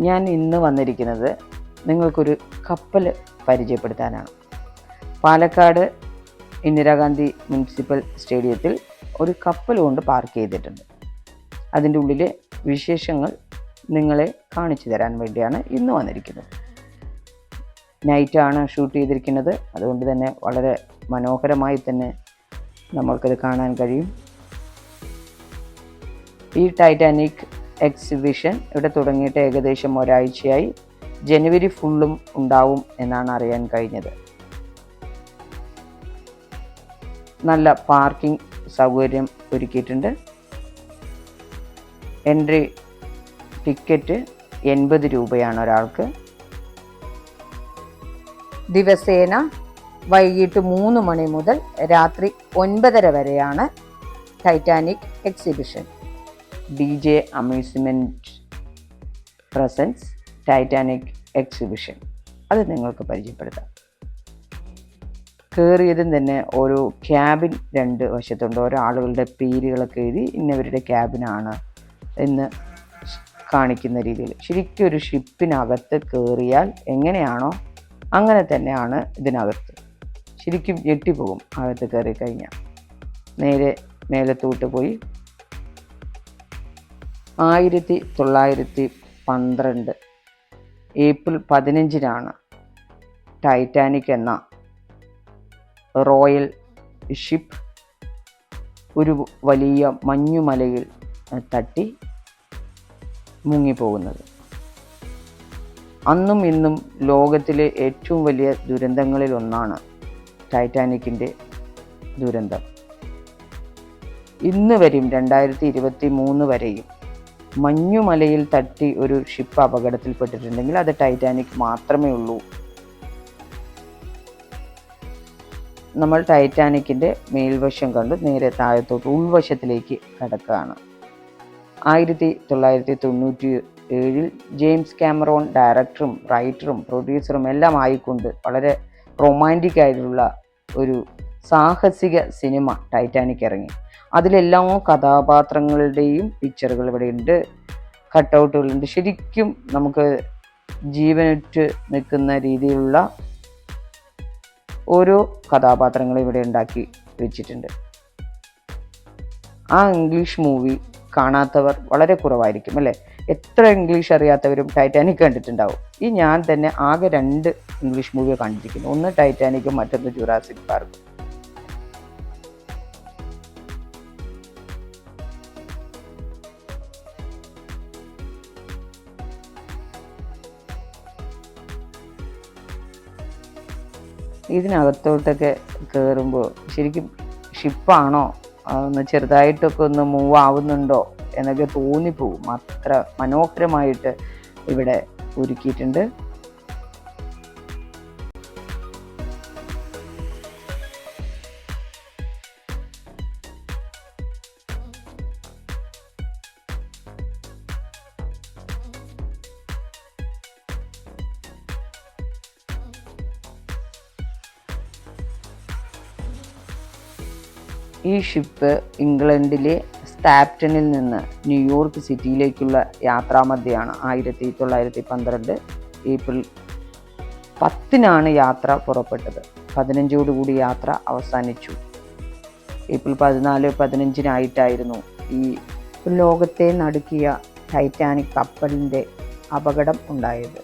ഞാൻ ഇന്ന് വന്നിരിക്കുന്നത് നിങ്ങൾക്കൊരു കപ്പൽ പരിചയപ്പെടുത്താനാണ്. പാലക്കാട് ഇന്ദിരാഗാന്ധി മുനിസിപ്പൽ സ്റ്റേഡിയത്തിൽ ഒരു കപ്പൽ കൊണ്ട് പാർക്ക് ചെയ്തിട്ടുണ്ട്. അതിന്റെ ഉള്ളിലെ വിശേഷങ്ങൾ നിങ്ങളെ കാണിച്ചു തരാൻ വേണ്ടിയാണ് ഇന്ന് വന്നിരിക്കുന്നത്. നൈറ്റാണ് ഷൂട്ട് ചെയ്തിരിക്കുന്നത്. അതുകൊണ്ട് തന്നെ വളരെ മനോഹരമായി തന്നെ നമ്മൾക്കത് കാണാൻ കഴിയും. ഈ ടൈറ്റാനിക് എക്സിബിഷൻ ഇവിടെ തുടങ്ങിയിട്ട് ഏകദേശം ഒരാഴ്ചയായി. ജനുവരി ഫുള്ളും ഉണ്ടാവും എന്നാണ് അറിയാൻ കഴിഞ്ഞത്. നല്ല പാർക്കിംഗ് സൗകര്യം ഒരുക്കിയിട്ടുണ്ട്. എൻട്രി ടിക്കറ്റ് എൺപത് രൂപയാണ് ഒരാൾക്ക്. ദിവസേന വൈകിട്ട് മൂന്ന് മണി മുതൽ രാത്രി ഒൻപതര വരെയാണ് Titanic exhibition D J amusement presents Titanic exhibition. അത് നിങ്ങൾക്ക് പരിചയപ്പെടുത്താം. കയറിയതും തന്നെ ഒരു ക്യാബിൻ രണ്ട് വശത്തുണ്ട്. ഓരോ ആളുകളുടെ പേരുകളൊക്കെ എഴുതി ഇന്നവരുടെ ക്യാബിനാണ് എന്ന് കാണിക്കുന്ന രീതിയിൽ. ശരിക്കും ഒരു ഷിപ്പിനകത്ത് കയറിയാൽ എങ്ങനെയാണോ അങ്ങനെ തന്നെയാണ് ഇതിനകത്ത്. ശരിക്കും ഞെട്ടിപ്പോകും അകത്ത് കയറി കഴിഞ്ഞാൽ. നേരെ മേലത്തോട്ട് പോയി ആയിരത്തി തൊള്ളായിരത്തി പന്ത്രണ്ട് ഏപ്രിൽ പതിനഞ്ചിനാണ് ടൈറ്റാനിക് എന്ന റോയൽ ഷിപ്പ് ഒരു വലിയ മഞ്ഞുമലയിൽ തട്ടി മുങ്ങിപ്പോകുന്നത്. അന്നും ഇന്നും ലോകത്തിലെ ഏറ്റവും വലിയ ദുരന്തങ്ങളിൽ ഒന്നാണ് ടൈറ്റാനിക്കിന്റെ ദുരന്തം. ഇന്ന് വരെയും രണ്ടായിരത്തി ഇരുപത്തി മൂന്ന് വരെയും മഞ്ഞുമലയിൽ തട്ടി ഒരു ഷിപ്പ് അപകടത്തിൽപ്പെട്ടിട്ടുണ്ടെങ്കിൽ അത് ടൈറ്റാനിക് മാത്രമേ ഉള്ളൂ. നമ്മൾ ടൈറ്റാനിക്കിന്റെ മേൽവശം കണ്ട്. നേരെ താഴത്തോട്ട് ഉൾവശത്തിലേക്ക് കടക്കുകയാണ്. ആയിരത്തി തൊള്ളായിരത്തി തൊണ്ണൂറ്റി ഏഴിൽ ജെയിംസ് ക്യാമറോൺ ഡയറക്ടറും റൈറ്ററും പ്രൊഡ്യൂസറും എല്ലാം ആയിക്കൊണ്ട് വളരെ റൊമാന്റിക് ആയിട്ടുള്ള ഒരു സാഹസിക സിനിമ ടൈറ്റാനിക് ഇറങ്ങി. അതിലെല്ലാ കഥാപാത്രങ്ങളുടെയും പിക്ചറുകൾ ഇവിടെ ഉണ്ട് കട്ടൗട്ടുകളുണ്ട് ശരിക്കും നമുക്ക് ജീവനുറ്റ് നിൽക്കുന്ന രീതിയിലുള്ള ഓരോ കഥാപാത്രങ്ങളും ഇവിടെ ഉണ്ടാക്കി വെച്ചിട്ടുണ്ട്. ആ ഇംഗ്ലീഷ് മൂവി കാണാത്തവർ വളരെ കുറവായിരിക്കും അല്ലേ? എത്ര ഇംഗ്ലീഷ് അറിയാത്തവരും ടൈറ്റാനിക് കണ്ടിട്ടുണ്ടാവും. ഈ ഞാൻ തന്നെ ആകെ രണ്ട് ഇംഗ്ലീഷ് മൂവി കണ്ടിരിക്കുന്നു. ഒന്ന് ടൈറ്റാനിക്കും മറ്റൊന്ന് ജുറാസിക് പാർക്ക് ഇതിനകത്തോട്ടൊക്കെ കയറുമ്പോൾ ശരിക്കും ഷിപ്പാണോ ഒന്ന് ചെറുതായിട്ടൊക്കെ ഒന്ന് മൂവ് ആവുന്നുണ്ടോ? എന്നൊക്കെ തോന്നിപ്പോവും. അത്ര മനോഹരമായിട്ട് ഇവിടെ ഒരുക്കിയിട്ടുണ്ട്. ഈ ഷിപ്പ് ഇംഗ്ലണ്ടിലെ സ്റ്റാപ്റ്റണിൽ നിന്ന് ന്യൂയോർക്ക് സിറ്റിയിലേക്കുള്ള യാത്രാമധ്യയാണ് ആയിരത്തി തൊള്ളായിരത്തി പന്ത്രണ്ട് ഏപ്രിൽ പത്തിനാണ് യാത്ര പുറപ്പെട്ടത്. പതിനഞ്ചോടുകൂടി യാത്ര അവസാനിച്ചു. ഏപ്രിൽ പതിനാല് പതിനഞ്ചിനായിട്ടായിരുന്നു ഈ ലോകത്തെ നടുക്കിയ ടൈറ്റാനിക് കപ്പലിന്റെ അപകടം ഉണ്ടായത്.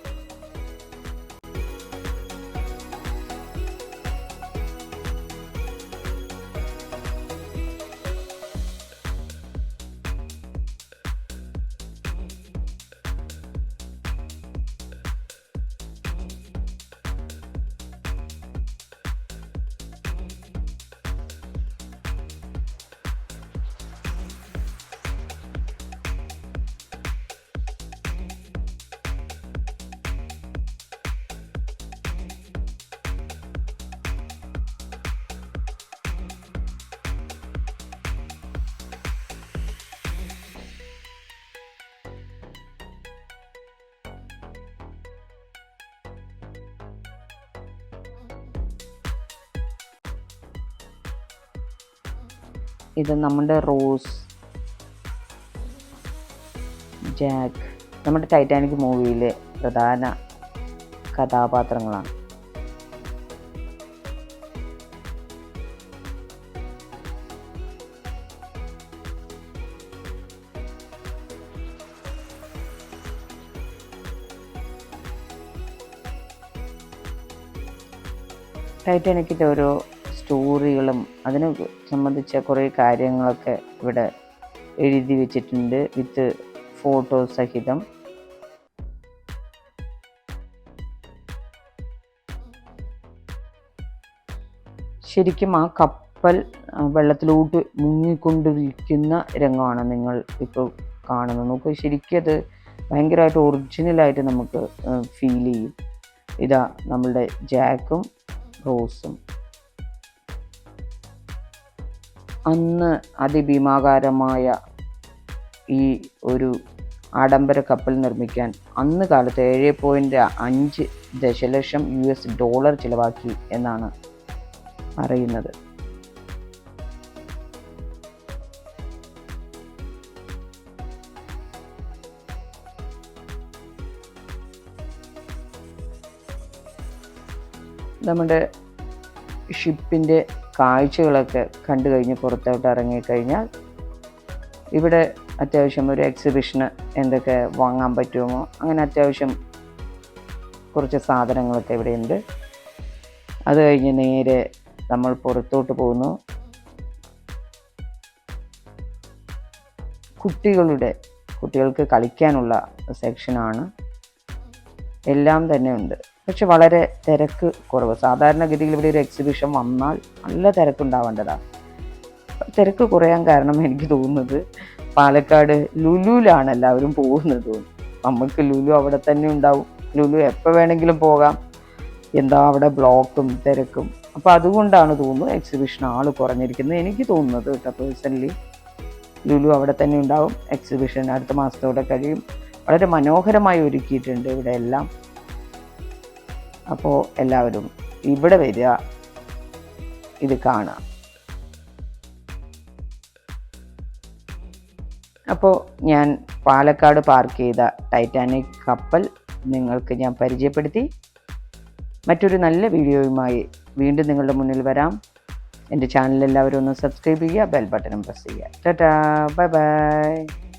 ഇത് നമ്മുടെ റോസ് ജാക്ക് നമ്മുടെ ടൈറ്റാനിക് മൂവിയിലെ പ്രധാന കഥാപാത്രങ്ങളാണ്. ടൈറ്റാനിക്കിന്റെ ഓരോ സ്റ്റോറികളും അതിനെ സംബന്ധിച്ച കുറേ കാര്യങ്ങളൊക്കെ ഇവിടെ എഴുതി വെച്ചിട്ടുണ്ട് വിത്ത് ഫോട്ടോ സഹിതം. ശരിക്കും ആ കപ്പൽ വെള്ളത്തിലോട്ട് മുങ്ങിക്കൊണ്ടിരിക്കുന്ന രംഗമാണ് നിങ്ങൾ ഇപ്പോൾ കാണുന്നത്. നമുക്ക് ശരിക്കും അത് ഭയങ്കരമായിട്ട് ഒറിജിനലായിട്ട് നമുക്ക് ഫീൽ ചെയ്യും. ഇതാ നമ്മളുടെ ജാക്കും റോസും. അന്ന് അതിഭീമാകാരമായ ഈ ഒരു ആഡംബര കപ്പൽ നിർമ്മിക്കാൻ അന്ന് കാലത്ത് ഏഴ് പോയിന്റ് അഞ്ച് ദശലക്ഷം യു എസ് ഡോളർ ചിലവാക്കി എന്നാണ് അറിയുന്നത്. നമ്മുടെ ഷിപ്പിന്റെ കാഴ്ചകളൊക്കെ കണ്ടു കഴിഞ്ഞ് പുറത്തോട്ട് ഇറങ്ങിക്കഴിഞ്ഞാൽ ഇവിടെ അത്യാവശ്യം ഒരു എക്സിബിഷന് എന്തൊക്കെ വാങ്ങാൻ പറ്റുമോ അങ്ങനെ അത്യാവശ്യം കുറച്ച് സാധനങ്ങളൊക്കെ ഇവിടെയുണ്ട്. അത് കഴിഞ്ഞ് നേരെ നമ്മൾ പുറത്തോട്ട് പോകുന്നു. കുട്ടികളുടെ കുട്ടികൾക്ക് കളിക്കാനുള്ള സെക്ഷനാണ് എല്ലാം തന്നെ ഉണ്ട്. പക്ഷെ വളരെ തിരക്ക് കുറവ്. സാധാരണഗതിയിൽ ഇവിടെ ഒരു എക്സിബിഷൻ വന്നാൽ നല്ല തിരക്കുണ്ടാവേണ്ടതാണ് തിരക്ക് കുറയാൻ കാരണം എനിക്ക് തോന്നുന്നത് പാലക്കാട് ലുലുവിലാണ് എല്ലാവരും പോകുന്നത്. നമുക്ക് ലുലു അവിടെ തന്നെ ഉണ്ടാവും. ലുലു എപ്പോൾ വേണമെങ്കിലും പോകാം. എന്താ അവിടെ ബ്ലോക്കും തിരക്കും. അപ്പോൾ അതുകൊണ്ടാണ് തോന്നുന്നു എക്സിബിഷൻ ആൾ കുറഞ്ഞിരിക്കുന്നത്. എനിക്ക് തോന്നുന്നത് കേട്ടോ പേഴ്സണലി ലുലു അവിടെ തന്നെ ഉണ്ടാവും. എക്സിബിഷൻ അടുത്ത മാസത്തോടെ കഴിയും. വളരെ മനോഹരമായി ഒരുക്കിയിട്ടുണ്ട് ഇവിടെ എല്ലാം. അപ്പോൾ എല്ലാവരും ഇവിടെ വരിക. ഇത് കാണാം അപ്പോൾ ഞാൻ പാലക്കാട് പാർക്ക് ചെയ്ത ടൈറ്റാനിക് കപ്പൽ നിങ്ങൾക്ക് ഞാൻ പരിചയപ്പെടുത്തി. മറ്റൊരു നല്ല വീഡിയോയുമായി വീണ്ടും നിങ്ങളുടെ മുന്നിൽ വരാം. എന്റെ ചാനൽ എല്ലാവരും ഒന്ന് സബ്സ്ക്രൈബ് ചെയ്യുക ബെൽ ബട്ടണും പ്രസ് ചെയ്യുക. Tata bye bye.